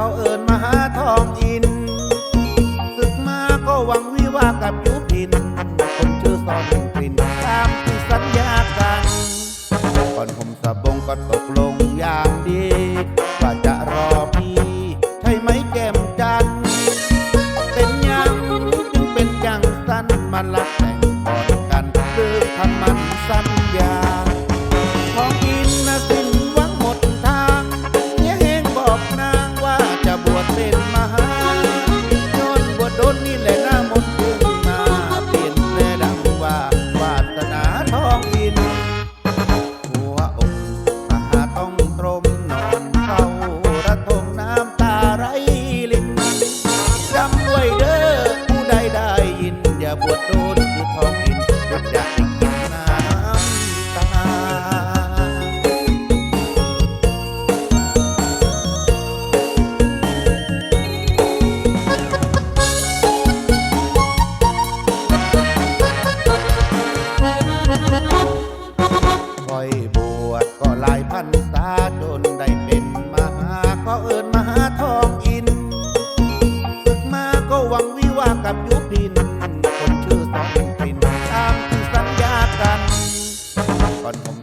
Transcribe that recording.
เขาเอิญมาหาทองอินศึกมาก็หวังวิวากับยุพิน คนชื่อสอนกลิ่นตามที่สัญญากัน ก่อนผมสะบงก็ตกลงอย่างดีว่าจะรอพี่ ใช่ไหมแก้มจัน เป็นยังจึงเป็นจังสั้นมันลักแต่งก่อนกันคือคำมันสัญญา คอยบวชก็หลายพันตาจนได้เป็นมหาก็เอิญมหาทองอินศึกมาก็หวังวิวากับยุพิน คนชื่อสองปินตามที่สัญญากันก่อนผม